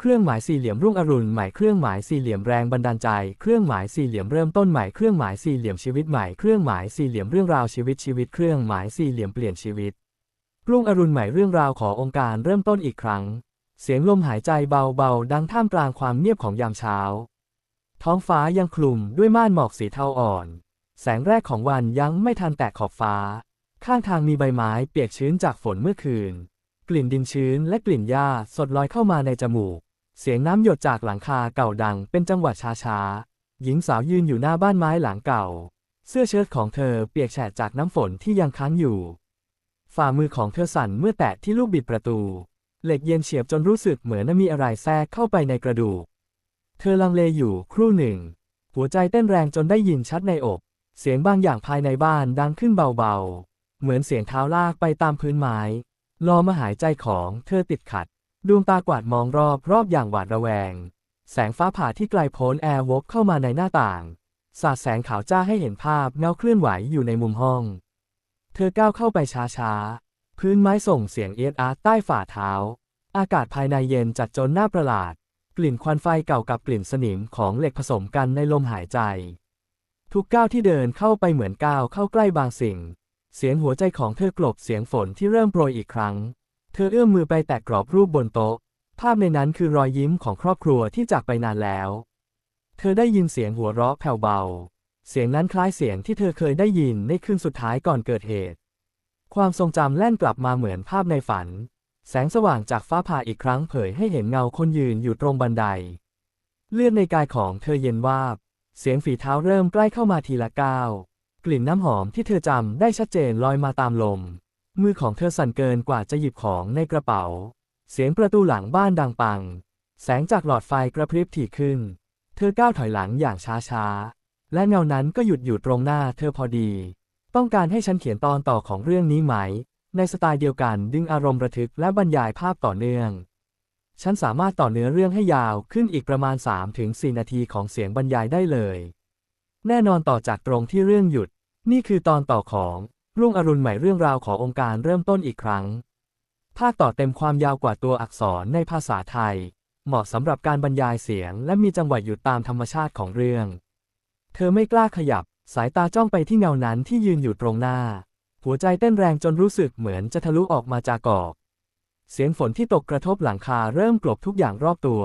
เครื่องหมายสี่เหลี่ยมรุ่งอรุณใหม่เครื่องหมายสี่เหลี่ยมแรงบันดาลใจ เครื่องหมายสี่เหลี่ยมเริ่มต้นใหม่เครื่องหมายสี่เหลี่ยมชีวิตใหม่เครื่องหมายสี่เหลี่ยมเรื่องราวชีวิตชีวิตเครื่องหมายสี่เหลี่ยมเปลี่ยนชีวิตรุ่งอรุณใหม่เรื่องราวขององค์การเริ่มต้นอีกครั้ง เสียงลมหายใจเบาๆ ดังท่ามกลางความเงียบของยามเช้า ท้องฟ้ายังคลุมด้วยม่านหมอกสีเทาอ่อน แสงแรกของวันยังไม่ทันแตะขอบฟ้า ข้างทางมีใบไม้เปียกชื้นจากฝนเมื่อคืน กลิ่นดินชื้นและกลิ่นหญ้าสดลอยเข้ามาในจมูก เสียงน้ำหยดจากหลังคาเก่าดังเป็นจังหวะช้าๆ หญิงสาวยืนอยู่หน้าบ้านไม้หลังเก่า เสื้อเชิ้ตของเธอเปียกแฉะจากน้ำฝนที่ยังค้างอยู่ ฝ่ามือของเธอสั่นเมื่อแตะที่ลูกบิดประตู เหล็กเย็นเฉียบจนรู้สึกเหมือนมีอะไรแทรกเข้าไปในกระดูก เธอลังเลอยู่ครู่หนึ่ง หัวใจเต้นแรงจนได้ยินชัดในอก เสียงบางอย่างภายในบ้านดังขึ้นเบาๆ เหมือนเสียงเท้าลากไปตามพื้นไม้ลอมหายใจของเธอติดขัด ดวงตากวาดมองรอบรอบอย่างหวาดระแวง แสงฟ้าผ่าที่ไกลโพ้นแอร์วกเข้ามาในหน้าต่าง สาดแสงขาวจ้าให้เห็นภาพเงาเคลื่อนไหวอยู่ในมุมห้อง เธอก้าวเข้าไปช้าๆ พื้นไม้ส่งเสียงเอียดอาร์ตใต้ฝ่าเท้า อากาศภายในเย็นจัดจนน่าประหลาด กลิ่นควันไฟเก่ากับกลิ่นสนิมของเหล็กผสมกันในลมหายใจ ทุกก้าวที่เดินเข้าไปเหมือนก้าวเข้าใกล้บางสิ่ง เสียงหัวใจของเธอกลบเสียงฝนที่เริ่มโปรยอีกครั้ง เธอเอื้อมมือไปแตะกรอบรูปบนโต๊ะ ภาพในนั้นคือรอยยิ้มของครอบครัวที่จากไปนานแล้ว เธอได้ยินเสียงหัวเราะแผ่วเบา เสียงนั้นคล้ายเสียงที่เธอเคยได้ยินในคืนสุดท้ายก่อนเกิดเหตุ ความทรงจำแล่นกลับมาเหมือนภาพในฝัน แสงสว่างจากฟ้าผ่าอีกครั้งเผยให้เห็นเงาคนยืนอยู่ตรงบันได เลือดในกายของเธอเย็นวาบ เสียงฝีเท้าเริ่มใกล้เข้ามาทีละก้าว กลิ่นน้ำหอมที่เธอจำได้ชัดเจนลอยมาตามลม มือของเธอสั่นเกินกว่าจะหยิบของในกระเป๋า เสียงประตูหลังบ้านดังปัง แสงจากหลอดไฟกระพริบถี่ขึ้น เธอก้าวถอยหลังอย่างช้าๆ และเงานั้นก็หยุดอยู่ตรงหน้าเธอพอดี ต้องการให้ฉันเขียนตอนต่อของเรื่องนี้ไหม ในสไตล์เดียวกันดึงอารมณ์ระทึกและบรรยายภาพต่อเนื่อง ฉันสามารถต่อเนื้อเรื่องให้ยาวขึ้นอีกประมาณ 3-4 นาทีของเสียงบรรยายได้เลย แน่นอนต่อจากตรงที่เรื่องหยุด นี่คือตอนต่อของ รุ่งอรุณใหม่เรื่องราวขององค์การเริ่มต้นอีกครั้ง ภาคต่อเต็มความยาวกว่าตัวอักษรในภาษาไทย เหมาะสำหรับการบรรยายเสียง และมีจังหวะหยุดตามธรรมชาติของเรื่อง เธอไม่กล้าขยับ สายตาจ้องไปที่เงานั้นที่ยืนอยู่ตรงหน้า หัวใจเต้นแรงจนรู้สึกเหมือนจะทะลุออกมาจากกอก เสียงฝนที่ตกกระทบหลังคาเริ่มกลบทุกอย่างรอบตัว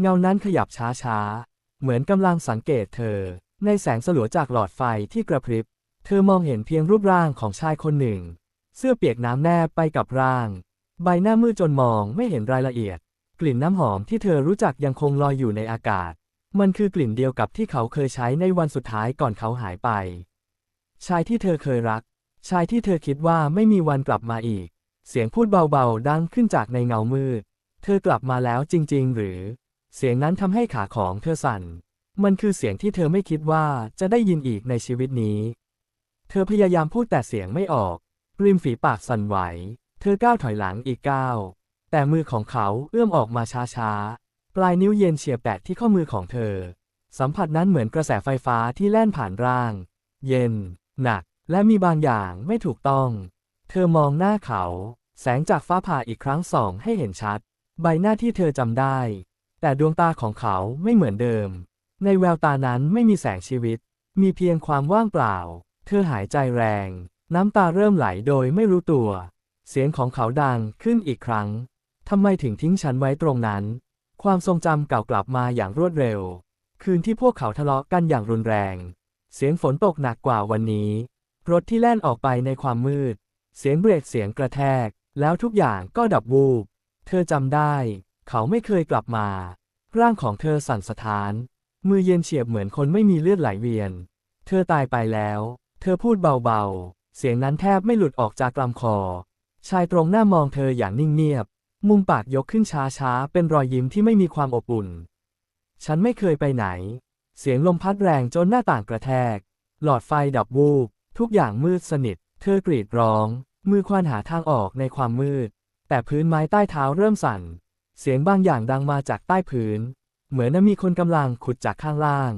เงานั้นขยับช้าๆ เหมือนกำลังสังเกตเธอ ในแสงสลัวจากหลอดไฟที่กระพริบ เธอมองเห็นเพียงรูปร่างของชายคนหนึ่ง เสื้อเปียกน้ำแนบไปกับร่าง ใบหน้ามืดจนมองไม่เห็นรายละเอียด กลิ่นน้ำหอมที่เธอรู้จักยังคงลอยอยู่ในอากาศ มันคือกลิ่นเดียวกับที่เขาเคยใช้ในวันสุดท้ายก่อนเขาหายไป ชายที่เธอเคยรัก ชายที่เธอคิดว่าไม่มีวันกลับมาอีก เสียงพูดเบาๆดังขึ้นจากในเงามืด เธอกลับมาแล้วจริง ๆ หรือ เสียงนั้นทำให้ขาของเธอสั่น มันคือเสียงที่เธอไม่คิดว่าจะได้ยินอีกในชีวิตนี้ ธอพยายามพูดแต่เสียงไม่ออก ริมฝีปากสั่นไหว เธอก้าวถอยหลังอีกก้าว แต่มือของเขาเอื้อมออกมาช้าๆ ปลายนิ้วเย็นเฉียบแตะที่ข้อมือของเธอ สัมผัสนั้นเหมือนกระแสไฟฟ้าที่แล่นผ่านร่าง เย็น หนัก และมีบางอย่างไม่ถูกต้อง เธอมองหน้าเขา แสงจากฟ้าผ่าอีกครั้งส่องให้เห็นชัด ใบหน้าที่เธอจำได้ แต่ดวงตาของเขาไม่เหมือนเดิม ในแววตานั้นไม่มีแสงชีวิต มีเพียงความว่างเปล่า เธอหายใจแรง น้ำตาเริ่มไหลโดยไม่รู้ตัว เสียงของเขาดังขึ้นอีกครั้ง ทำไมถึงทิ้งฉันไว้ตรงนั้น ความทรงจำเก่ากลับมาอย่างรวดเร็ว คืนที่พวกเขาทะเลาะกันอย่างรุนแรง เสียงฝนตกหนักกว่าวันนี้ รถที่แล่นออกไปในความมืด เสียงเบรกเสียงกระแทก แล้วทุกอย่างก็ดับวูบ เธอจำได้ เขาไม่เคยกลับมา ร่างของเธอสั่นสะท้าน มือเย็นเฉียบเหมือนคนไม่มีเลือดไหลเวียน เธอตายไปแล้ว เธอพูดเบาๆ เสียงนั้นแทบไม่หลุดออกจากลำคอ ชายตรงหน้ามองเธออย่างนิ่งเงียบ มุมปากยกขึ้นช้าๆ เป็นรอยยิ้มที่ไม่มีความอบอุ่น ฉันไม่เคยไปไหน เสียงลมพัดแรงจนหน้าต่างกระแทก หลอดไฟดับวูบ ทุกอย่างมืดสนิท เธอกรีดร้อง มือควานหาทางออกในความมืด แต่พื้นไม้ใต้เท้าเริ่มสั่น เสียงบางอย่างดังมาจากใต้พื้น เหมือนมีคนกำลังขุดจากข้างล่าง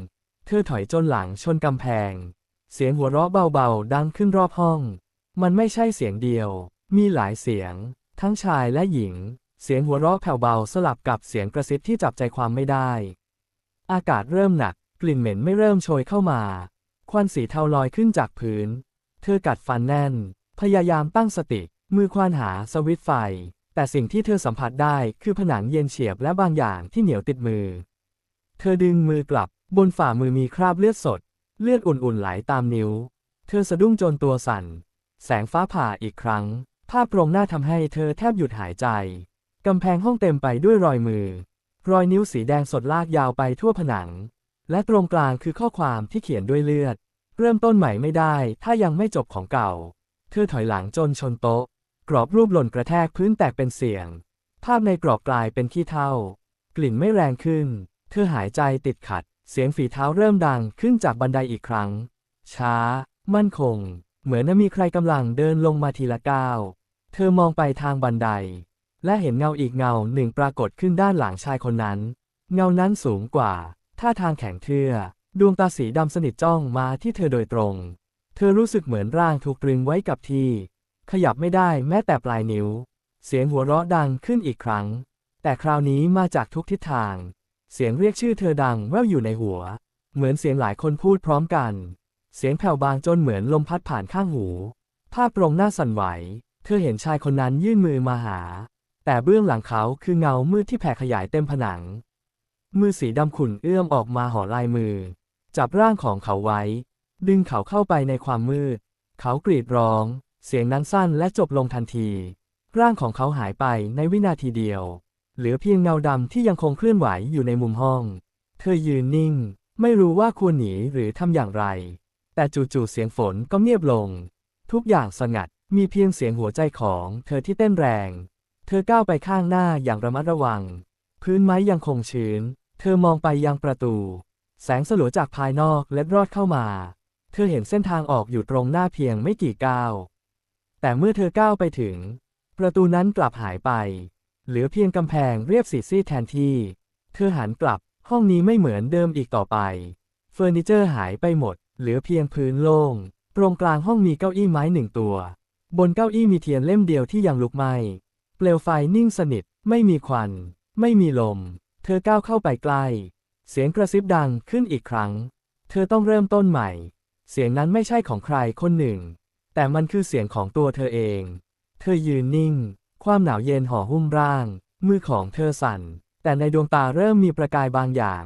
เธอถอยจนหลังชนกำแพง เสียงหัวเราะเบาๆ ดังขึ้นรอบห้อง มันไม่ใช่เสียงเดียว มีหลายเสียง ทั้งชายและหญิง เสียงหัวเราะแผ่วเบาสลับกับเสียงกระซิบที่จับใจความไม่ได้ อากาศเริ่มหนัก กลิ่นเหม็นไม่เริ่มโชยเข้ามา ควันสีเทาลอยขึ้นจากพื้น เธอกัดฟันแน่น พยายามตั้งสติ มือควานหาสวิตช์ไฟ แต่สิ่งที่เธอสัมผัสได้คือผนังเย็นเฉียบและบางอย่างที่เหนียวติดมือ เธอดึงมือกลับบนฝ่ามือมีคราบเลือดสด เลือดอุ่นๆไหลตามนิ้ว เธอสะดุ้งจนตัวสั่น แสงฟ้าผ่าอีกครั้ง ภาพตรงหน้าทำให้เธอแทบหยุดหายใจ กำแพงห้องเต็มไปด้วยรอยมือ รอยนิ้วสีแดงสดลากยาวไปทั่วผนัง และตรงกลางคือข้อความที่เขียนด้วยเลือด เริ่มต้นใหม่ไม่ได้ ถ้ายังไม่จบของเก่า เธอถอยหลังจนชนโต๊ะ กรอบรูปหล่นกระแทกพื้นแตกเป็นเสียง ภาพในกรอบกลายเป็นขี้เถ้ากลิ่นไม่แรงขึ้น เธอหายใจติดขัด เสียงฝีเท้าเริ่มดังขึ้นจากบันไดอีกครั้ง ช้า มั่นคง เหมือนมีใครกำลังเดินลงมาทีละก้าว เธอมองไปทางบันได และเห็นเงาอีกเงาหนึ่งปรากฏขึ้นด้านหลังชายคนนั้น เงานั้นสูงกว่า ท่าทางแข็งเทื่อ ดวงตาสีดำสนิทจ้องมาที่เธอโดยตรง เธอรู้สึกเหมือนร่างถูกตรึงไว้กับที่ ขยับไม่ได้แม้แต่ปลายนิ้ว เสียงหัวเราะดังขึ้นอีกครั้ง แต่คราวนี้มาจากทุกทิศทาง เสียงเรียกชื่อเธอดังแว่วอยู่ในหัว เหมือนเสียงหลายคนพูดพร้อมกัน เสียงแผ่วบางจนเหมือนลมพัดผ่านข้างหู ภาพตรงหน้าสั่นไหว เธอเห็นชายคนนั้นยื่นมือมาหา แต่เบื้องหลังเขาคือเงามืดที่แผ่ขยายเต็มผนัง มือสีดำขุ่นเอื้อมออกมาห่อลายมือ จับร่างของเขาไว้ ดึงเขาเข้าไปในความมืด เขากรีดร้อง เสียงนั้นสั้นและจบลงทันที ร่างของเขาหายไปในวินาทีเดียว เหลือเพียงเงาดำที่ยังคงเคลื่อนไหวอยู่ในมุมห้อง เธอยืนนิ่ง ไม่รู้ว่าควรหนีหรือทำอย่างไร แต่จู่ๆเสียงฝนก็เงียบลง ทุกอย่างสงัดมีเพียงเสียงหัวใจของเธอที่เต้นแรง เธอก้าวไปข้างหน้าอย่างระมัดระวัง พื้นไม้ยังคงชื้น เธอมองไปยังประตู แสงสลัวจากภายนอกเล็ดรอดเข้ามา เธอเห็นเส้นทางออกอยู่ตรงหน้าเพียงไม่กี่ก้าว แต่เมื่อเธอก้าวไปถึง ประตูนั้นกลับหายไป เหลือเพียงกำแพงเรียบสีซีแทนที่ เธอหันกลับ ห้องนี้ไม่เหมือนเดิมอีกต่อไป เฟอร์นิเจอร์หายไปหมด เหลือเพียงพื้นโล่ง ตรงกลางห้องมีเก้าอี้ไม้หนึ่งตัว บนเก้าอี้มีเทียนเล่มเดียวที่ยังลุกไหม้เปลวไฟนิ่งสนิท ไม่มีควัน ไม่มีลม เธอก้าวเข้าไปใกล้ เสียงกระซิบดังขึ้นอีกครั้ง เธอต้องเริ่มต้นใหม่ เสียงนั้นไม่ใช่ของใครคนหนึ่ง แต่มันคือเสียงของตัวเธอเอง เธอยืนนิ่ง ความหนาวเย็นห่อหุ้มร่าง มือของเธอสั่น แต่ในดวงตาเริ่มมีประกายบางอย่าง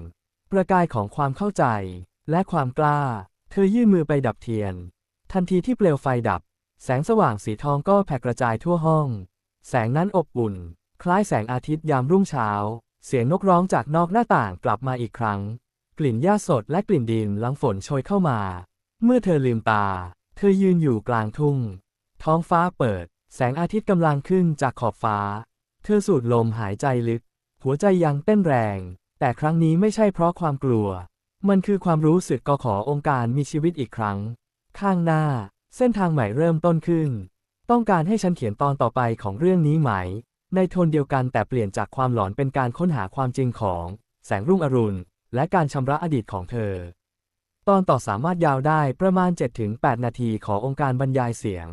ประกายของความเข้าใจ และความกล้า เธอยื่นมือไปดับเทียน ทันทีที่เปลวไฟดับ แสงสว่างสีทองก็แผ่กระจายทั่วห้อง แสงนั้นอบอุ่น คล้ายแสงอาทิตย์ยามรุ่งเช้า เสียงนกร้องจากนอกหน้าต่างกลับมาอีกครั้ง กลิ่นหญ้าสดและกลิ่นดินหลังฝนโชยเข้ามา เมื่อเธอลืมตา เธอยืนอยู่กลางทุ่ง ท้องฟ้าเปิด แสงอาทิตย์กำลังขึ้นจากขอบฟ้า เธอสูดลมหายใจลึก หัวใจยังเต้นแรง แต่ครั้งนี้ไม่ใช่เพราะความกลัว มันคือความรู้สึกก็ขอองค์การมีชีวิตอีกครั้ง ข้างหน้า เส้นทางใหม่เริ่มต้นขึ้น ต้องการให้ฉันเขียนตอนต่อไปของเรื่องนี้ไหม ในโทนเดียวกันแต่เปลี่ยนจากความหลอนเป็นการค้นหาความจริงของ แสงรุ่งอรุณ และการชำระอดีตของเธอ ตอนต่อสามารถยาวได้ประมาณ 7-8 นาทีขอองค์การบรรยายเสียง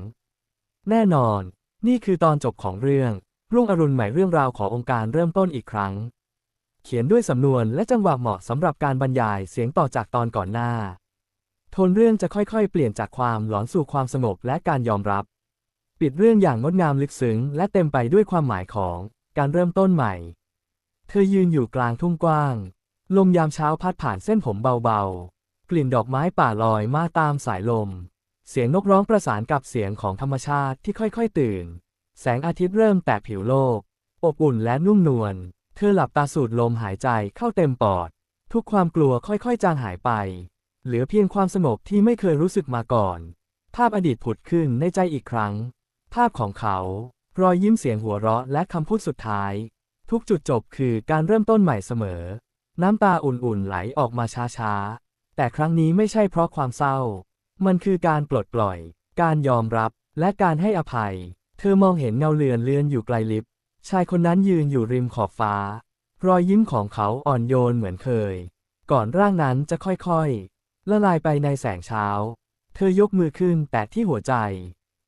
แน่นอน นี่คือตอนจบของเรื่อง รุ่งอรุณใหม่เรื่องราวขององค์การเริ่มต้นอีกครั้ง เขียนด้วยสำนวนและจังหวะเหมาะสำหรับการบรรยายเสียงต่อจากตอนก่อนหน้า โทนเรื่องจะค่อยๆ เปลี่ยนจากความหลอนสู่ความสงบและการยอมรับ ปิดเรื่องอย่างงดงามลึกซึ้งและเต็มไปด้วยความหมายของการเริ่มต้นใหม่ เธอยืนอยู่กลางทุ่งกว้าง ลมยามเช้าพัดผ่านเส้นผมเบาๆ กลิ่นดอกไม้ป่าลอยมาตามสายลม เสียงนกร้องประสานกับเสียงของธรรมชาติที่ค่อยๆตื่น แสงอาทิตย์เริ่มแตะผิวโลก อบอุ่นและนุ่มนวล เธอหลับตาสูดลมหายใจเข้าเต็มปอด ทุกความกลัวค่อยๆจางหายไป เหลือเพียงความสงบที่ไม่เคยรู้สึกมาก่อน ภาพอดีตผุดขึ้นในใจอีกครั้ง ภาพของเขา รอยยิ้มเสียงหัวเราะและคำพูดสุดท้าย ทุกจุดจบคือการเริ่มต้นใหม่เสมอ น้ำตาอุ่นๆไหลออกมาช้าๆ แต่ครั้งนี้ไม่ใช่เพราะความเศร้า มันคือการปลดปล่อย การยอมรับ และการให้อภัย เธอมองเห็นเงาเลือนเลือนอยู่ไกลลิบชายคนนั้นยืนอยู่ริมขอบฟ้า รอยยิ้มของเขาอ่อนโยนเหมือนเคย ก่อนร่างนั้นจะค่อยๆ ละลายไปในแสงเช้า เธอยกมือขึ้นแตะที่หัวใจ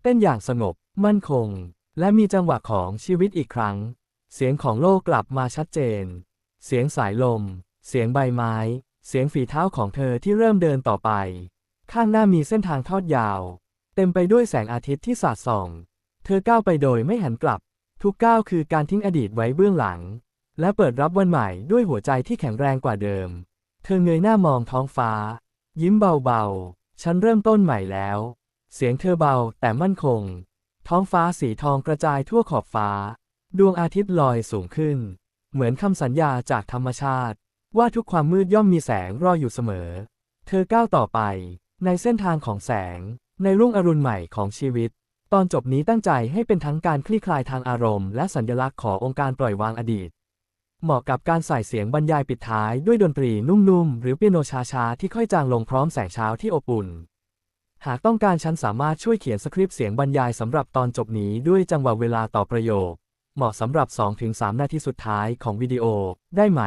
เต้นอย่างสงบ มั่นคง และมีจังหวะของชีวิตอีกครั้ง เสียงของโลกกลับมาชัดเจน เสียงสายลม เสียงใบไม้ เสียงฝีเท้าของเธอที่เริ่มเดินต่อไป ข้างหน้ามีเส้นทางทอดยาว เต็มไปด้วยแสงอาทิตย์ที่สาดส่อง เธอก้าวไปโดยไม่หันกลับ ทุกก้าวคือการทิ้งอดีตไว้เบื้องหลัง และเปิดรับวันใหม่ด้วยหัวใจที่แข็งแรงกว่าเดิม เธอเงยหน้ามองท้องฟ้า ยิ้มเบาๆ ฉันเริ่มต้นใหม่แล้ว เสียงเธอเบาแต่มั่นคง ท้องฟ้าสีทองกระจายทั่วขอบฟ้า ดวงอาทิตย์ลอยสูงขึ้น เหมือนคำสัญญาจากธรรมชาติ ว่าทุกความมืดย่อมมีแสงรออยู่เสมอ เธอก้าวต่อไป ในเส้นทางของแสง ในรุ่งอรุณใหม่ของชีวิต ตอนจบนี้ตั้งใจให้เป็นทั้งการคลี่คลายทางอารมณ์ และสัญลักษณ์ขององค์การปล่อยวางอดีต เหมาะกับการใส่เสียงบรรยายปิดท้ายด้วยดนตรีนุ่มๆ หรือเปียโนช้าๆ ที่ค่อยจางลงพร้อมแสงเช้าที่อบอุ่น หากต้องการฉันสามารถช่วยเขียนสคริปต์เสียงบรรยายสำหรับตอนจบนี้ด้วยจังหวะเวลาต่อประโยค เหมาะสำหรับ 2-3 นาทีสุดท้ายของวิดีโอได้ไหม